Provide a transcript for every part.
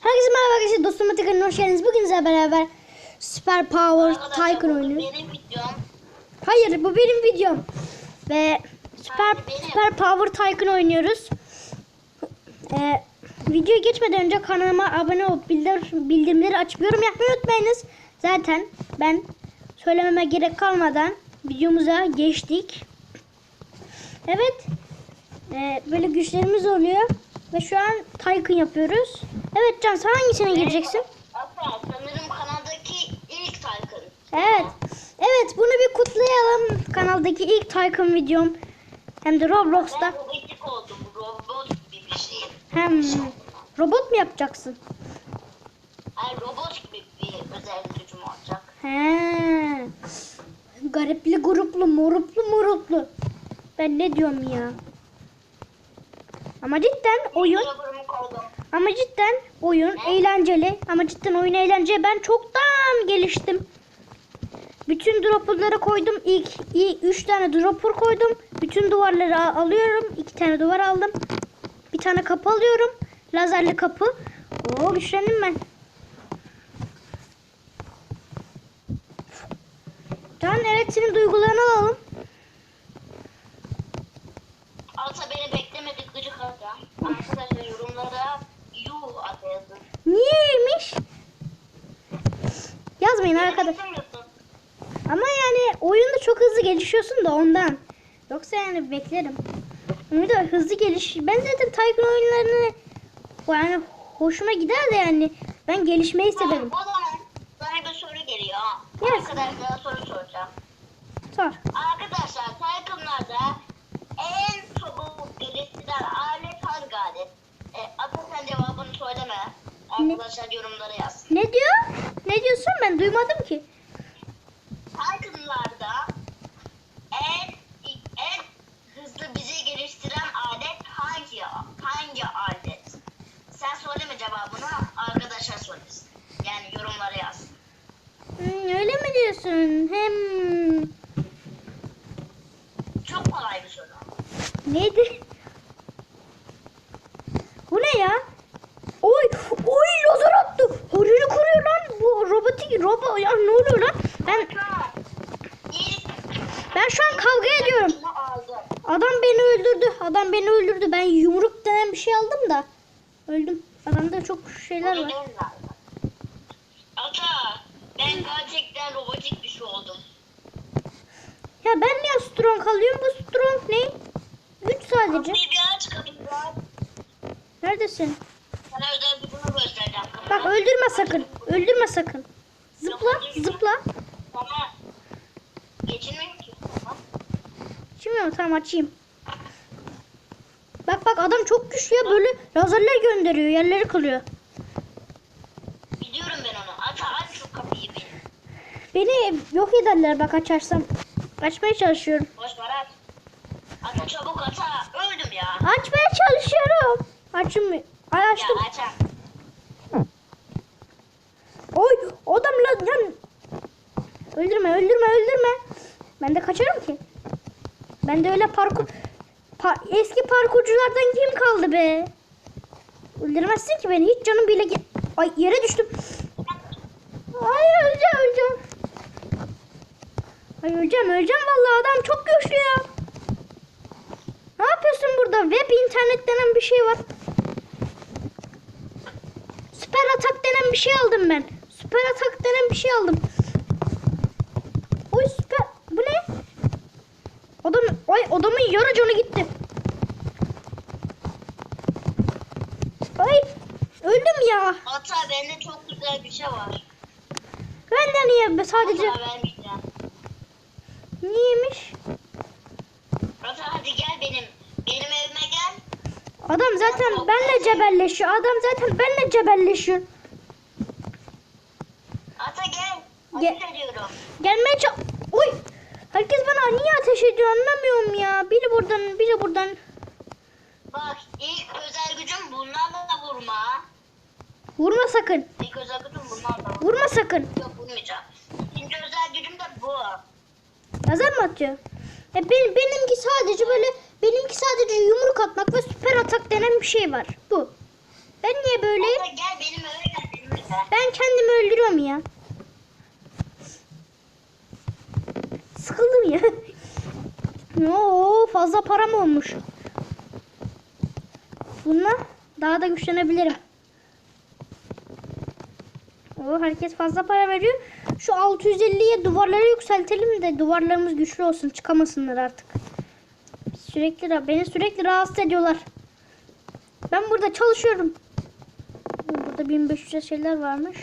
Herkese merhaba arkadaşlar. Dostum Atakan'ın hoş geldiniz. Bugün sizlerle beraber Super Power Tycoon oynuyoruz. Benim videom. Hayır bu benim videom. Ve Süper, benim. Süper Power Tycoon oynuyoruz. Ee, videoya geçmeden önce kanalıma abone olup bildir, bildirimleri açıp yorum yapmayı unutmayınız. Zaten ben söylememe gerek kalmadan videomuza geçtik. Evet. Ee, böyle güçlerimiz oluyor. Ve şu an Tycoon yapıyoruz. Evet Can sen hangisine gireceksin? Hatta sanırım kanaldaki ilk Tycoon. Evet. Evet bunu bir kutlayalım. Kanaldaki ilk Tycoon videom. Hem de Roblox'ta. Ben robotik oldum. Robot gibi bir şey. Hem robot mu yapacaksın? Ay robot gibi bir özel gücüm olacak. He. Garipli gruplu moruplu moruplu. Ben ne diyorum ya? Ama cidden oyun. Ama cidden oyun eğlenceli. Ama cidden oyun eğlenceli. Ben çoktan geliştim. Bütün dropperları koydum. İlk, ilk 3 tane dropper koydum. Bütün duvarları al- alıyorum. 2 tane duvar aldım. Bir tane kapı alıyorum. Lazerli kapı. Oo güçlendim ben. Can evet senin duygularını alalım. Alta beni beklemedik gıcık adam. Arkadaşlar yorumlara yuh ata yazın. Niyeymiş? Yazmayın arkadaş. Ama yani oyunda çok hızlı gelişiyorsun da ondan. Yoksa yani beklerim. Oyunda hızlı geliş. Ben zaten Tycoon oyunlarını yani hoşuma gider de yani ben gelişmeyi severim. O zaman bir soru geliyor. Yes. Arkadaşlara soru soracağım. Sor. Arkadaşlar Tycoon'larda en çabuk geliştiren alet hangi alet? E, Ata sen cevabını söyleme. Arkadaşlar yorumlara yaz. Ne diyor? Ne diyorsun ben duymadım ki. Tycoon'larda en en hızlı bizi geliştiren alet hangi hangi alet? Sen söyleme cevabını arkadaşlar söylesin. Yani yorumlara yaz. Hmm, öyle mi diyorsun? Hem Çok kolay bir soru. neydi? Bu ne ya? Horunu kuruyor lan. Bu robotik robot ya ne oluyor lan? Ben ben şu an kavga ediyorum. Adam beni öldürdü. Adam beni öldürdü. Ben yumruk denen bir şey aldım da öldüm. Adamda çok şeyler var. Ata ben gerçekten robotik bir şey oldum. Ya ben niye strong alıyorum? Bu strong ne? Güç sadece. Kapıyı bir aç kapıyı. Neredesin? Bak öldürme sakın. Öldürme sakın. Zıpla, zıpla. Ki. Şimdi mi? Tamam açayım. Bak bak adam çok güçlü ya böyle lazerler gönderiyor yerleri kılıyor. Biliyorum ben onu. Ata aç şu kapıyı bir. Beni yok ederler bak açarsam. Açmaya çalışıyorum. Boş ver aç. Ata çabuk ata. Öldüm ya. Açmaya çalışıyorum. Açım. Ay açtım. aç aç. Oy adam lan lan. Öldürme öldürme öldürme. Ben de kaçarım ki. Ben de öyle parkur pa- eski parkurculardan kim kaldı be? Öldürmezsin ki beni. Hiç canım bile Ay yere düştüm. Ay öleceğim öleceğim. Ay öleceğim öleceğim vallahi adam çok güçlü ya. Ne yapıyorsun burada? Web internet denen bir şey var. Süper atak denen bir şey aldım ben. Süper atak denen bir şey aldım. Oy süper. Bu ne? Adam, ay adamın yarı canı gitti. Ay öldüm ya. Ata bende çok güzel bir şey var. Ben de niye sadece Ata vermeyeceğim. Ata hadi gel benim. Benim gel. Adam zaten benle cebelleşiyor. Adam zaten benle cebelleşiyor. Ata gel. Ateş ediyorum. Gelmeye çal... Oy! Herkes bana niye ateş ediyor anlamıyorum ya. Biri buradan, biri buradan. Bak ilk özel gücüm bunlarla da vurma. Vurma sakın. İlk özel gücüm bunlarla vurma. Vurma sakın. Yok vurmayacağım. İkinci özel gücüm de bu. Nazar mı atıyor? E benim, benimki sadece böyle benimki sadece yumruk atmak ve süper atak denen bir şey var. Bu. Ben niye böyleyim? Ata gel benim gel benim eve. Ben kendimi öldürüyorum ya. Sıkıldım ya. Oo fazla param olmuş. Bununla daha da güçlenebilirim. Oo herkes fazla para veriyor. Şu 650'ye duvarları yükseltelim de duvarlarımız güçlü olsun. Çıkamasınlar artık. Sürekli beni sürekli rahatsız ediyorlar. Ben burada çalışıyorum. Burada 1500 şeyler varmış.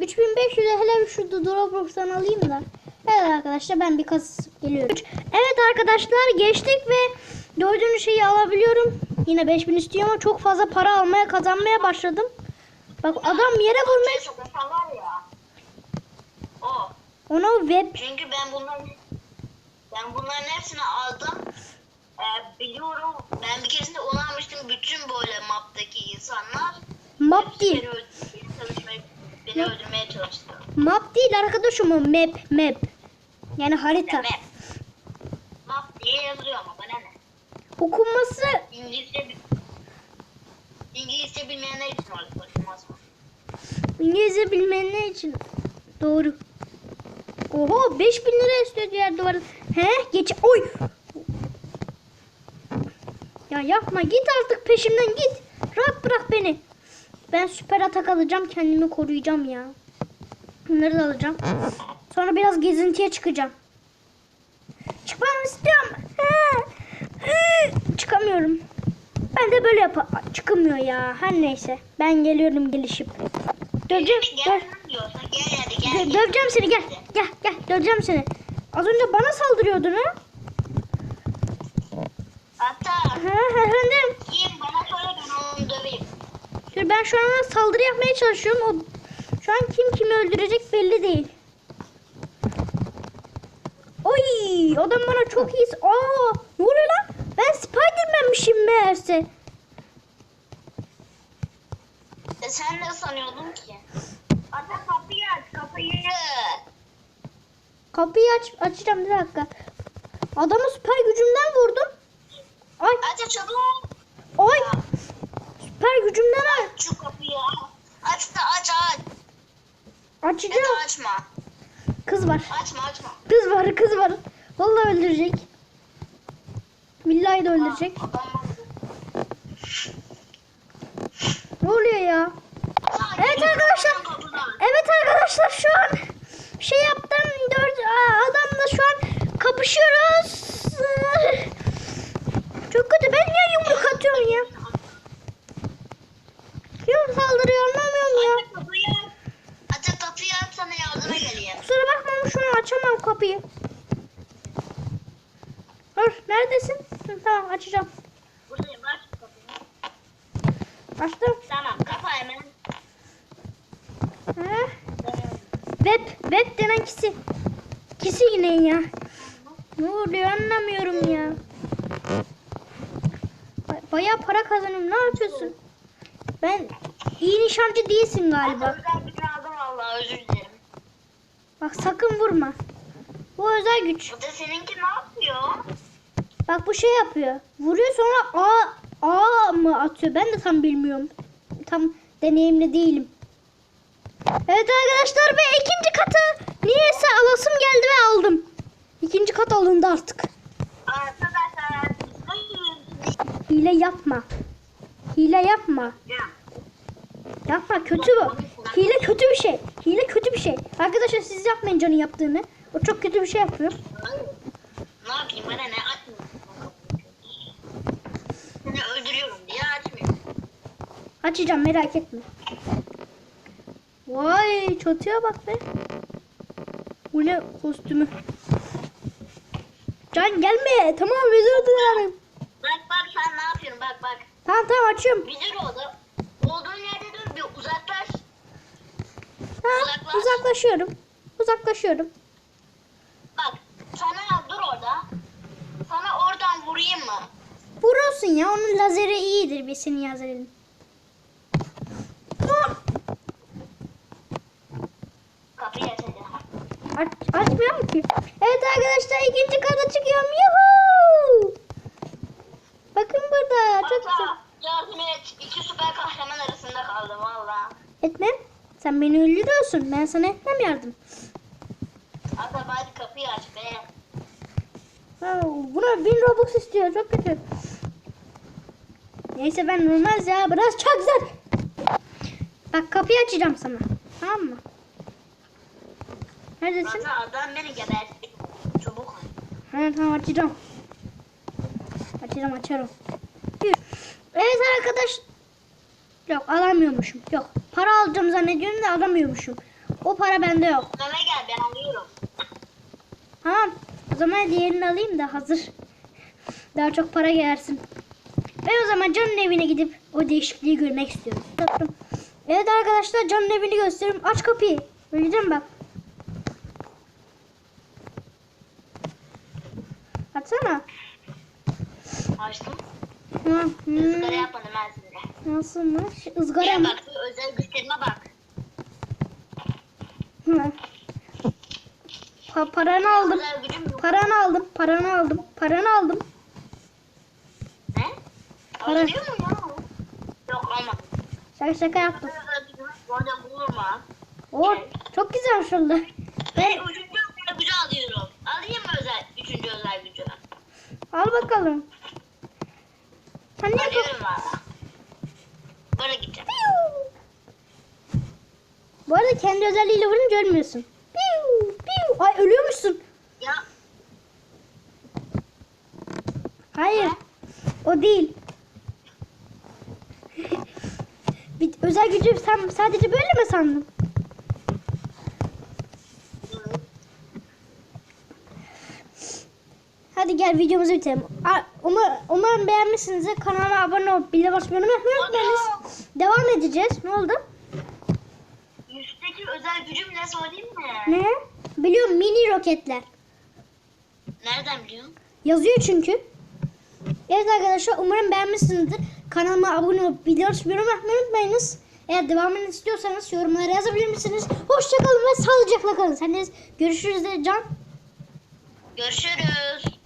3500'e hele şu Dropbox'tan alayım da. Evet arkadaşlar ben bir kasıp geliyorum. Evet arkadaşlar geçtik ve gördüğünüz şeyi alabiliyorum. Yine 5000 istiyor ama çok fazla para almaya kazanmaya başladım. Bak adam yere vurmaya ona web Çünkü ben bunların ben bunların hepsini aldım. Biliyorum ben bir keresinde onu almıştım. Bütün böyle maptaki insanlar map değil. beni, öldür- beni, beni öldürmeye çalıştı. Map değil arkadaşım o map map. Yani harita. Map. Map diye yazıyor ama bana ne? Okunması İngilizce İngilizce bilmeyenler için. Konuşmaz mı? İngilizce bilmeyenler için doğru. Oho 5000 lira istiyor diğer duvar. He geç. Oy. Ya yapma git artık peşimden git. Rahat bırak beni. Ben süper atak alacağım kendimi koruyacağım ya. Bunları da alacağım. Sonra biraz gezintiye çıkacağım. Çıkmam istiyorum. Çıkamıyorum. Ben de böyle yap çıkmıyor ya. Her neyse. Ben geliyorum gelişip. Döveceğim. Döv, Gel döveceğim seni gel. Gel gel döveceğim seni. Az önce bana saldırıyordun ha? Hatta Ha efendim. kim bana söyle ben onu döveyim. Ben şu an saldırı yapmaya çalışıyorum. O şu an kim kimi öldürecek belli değil. Oy, adam bana çok iyi. Aa, ne oluyor lan? Ben Spiderman'mişim meğerse. E sen ne sanıyordun ki? Hatta kapıyı aç kapıyı. Kapıyı aç açacağım bir dakika. Adamı süper gücümden vurdum. Ay, Aç çabuk. ay. Süper gücümden ay. Aç şu kapıyı. Aç da aç aç. Ya Açacağım. da açma. Kız var. Açma açma. Kız var, kız var. Vallahi öldürecek. Billahi de öldürecek. Bak. Ne oluyor ya? Evet arkadaşlar. Evet arkadaşlar şu an şey yaptım. Dört Aa, adamla şu an kapışıyoruz. Çok kötü. Ben niye yumruk atıyorum ya? Kim saldırıyor anlamıyorum ya. Aç kapıyı. Aç sana yardıma geleyim. Kusura bakma ama şu an açamam kapıyı. Dur neredesin? Hı, tamam açacağım. Buradayım aç kapıyı. Açtım. Tamam kapa hemen. Ha? Web, web denen kişi. Kişi yine ya. Ne oluyor anlamıyorum ya. Ba- Bayağı para kazanıyorum. Ne yapıyorsun? Ben iyi nişancı değilsin galiba. Özel bir aldım valla özür dilerim. Bak sakın vurma. Bu özel güç. Bu da seninki ne yapıyor? Bak bu şey yapıyor. Vuruyor sonra A A mı atıyor? Ben de tam bilmiyorum. Tam deneyimli değilim. Evet arkadaşlar ve ikinci katı niyeyse alasım geldi ve aldım. İkinci kat alındı artık. Arkadaşlar. Hile yapma. Hile yapma. Ya. Yapma kötü bu. Hile kötü bir şey. Hile kötü bir şey. Arkadaşlar siz yapmayın canın yaptığını. O çok kötü bir şey yapıyor. Ne yapayım bana ne Seni öldürüyorum diye açmıyorum. Açacağım merak etme. Vay çatıya bak be. Bu ne kostümü. Can gelme. Tamam özür dilerim. Sen ne yapıyorsun bak bak. Tamam tamam açıyorum. Bir dur orada. Olduğun yerde dur bir uzaklaş. Ha, Uzaklaş. uzaklaşıyorum. Uzaklaşıyorum. Bak sana dur orada. Sana oradan vurayım mı? Vurulsun ya. Onun lazeri iyidir bir senin lazerin. Kapıyı aç hadi. Aç, açmıyor mu ki? Evet arkadaşlar ikinci kata çıkıyorum. Yuhuu. Bakın burada. Çok güzel. Yardım et. İki süper kahraman Sen beni öldürüyorsun. Ben sana etmem yardım. Adam hadi kapıyı aç be. Ha, buna 1000 Robux istiyor. Çok kötü. Neyse ben olmaz ya. Biraz çok güzel. Bak kapıyı açacağım sana. Tamam mı? Neredesin? Zaten adam beni gebertti. Çabuk. Ha, tamam açacağım. Açacağım açarım. Evet arkadaş. Yok alamıyormuşum. Yok. Para alacağım zannediyorum da alamıyormuşum. O para bende yok. Bana gel ben alıyorum. Tamam. O zaman diğerini alayım da hazır. Daha çok para gelsin. Ben o zaman Can'ın evine gidip o değişikliği görmek istiyorum. Evet arkadaşlar Can'ın evini gösteriyorum. Aç kapıyı. Öleceğim bak. Açsana. Açtım. Hı, hı. yapmadım ben size. Nasılmış? Izgara Gel mı? bak şu özel güçlerime bak. Hı. Pa paranı aldım. Özel gücüm yok. Paranı aldım. Paranı aldım. Paranı aldım. Ne? Para. Alıyor mu ya? Yok almadım. Şaka şaka yaptım. Özel gücüm böyle vurma. Oo, çok güzel oldu. Ben üçüncü özel gücü alıyorum. Alayım mı özel, üçüncü özel gücü? Al bakalım. Sen? Alıyorum valla. Böyle gideceğim. Bu arada kendi özelliğiyle vurunca ölmüyorsun. Piu, piu. Ay ölüyormuşsun. Ya Hayır. O değil. Bir özel gücü sen sadece böyle mi sandın? Hadi gel videomuzu bitirelim. A- Umar, umarım beğenmişsinizdir. Kanalıma abone olup bildirim açmayı unutmayınız. Devam edeceğiz. Ne oldu? üstteki özel gücüm ne söyleyeyim mi? Ne? Biliyorum mini roketler. Nereden biliyorsun? Yazıyor çünkü. Evet arkadaşlar umarım beğenmişsinizdir. Kanalıma abone olup bildirim açmayı unutmayınız. Eğer devamını istiyorsanız yorumlara yazabilir misiniz? Hoşçakalın ve sağlıcakla kalın. Sen de görüşürüz de Can. Görüşürüz.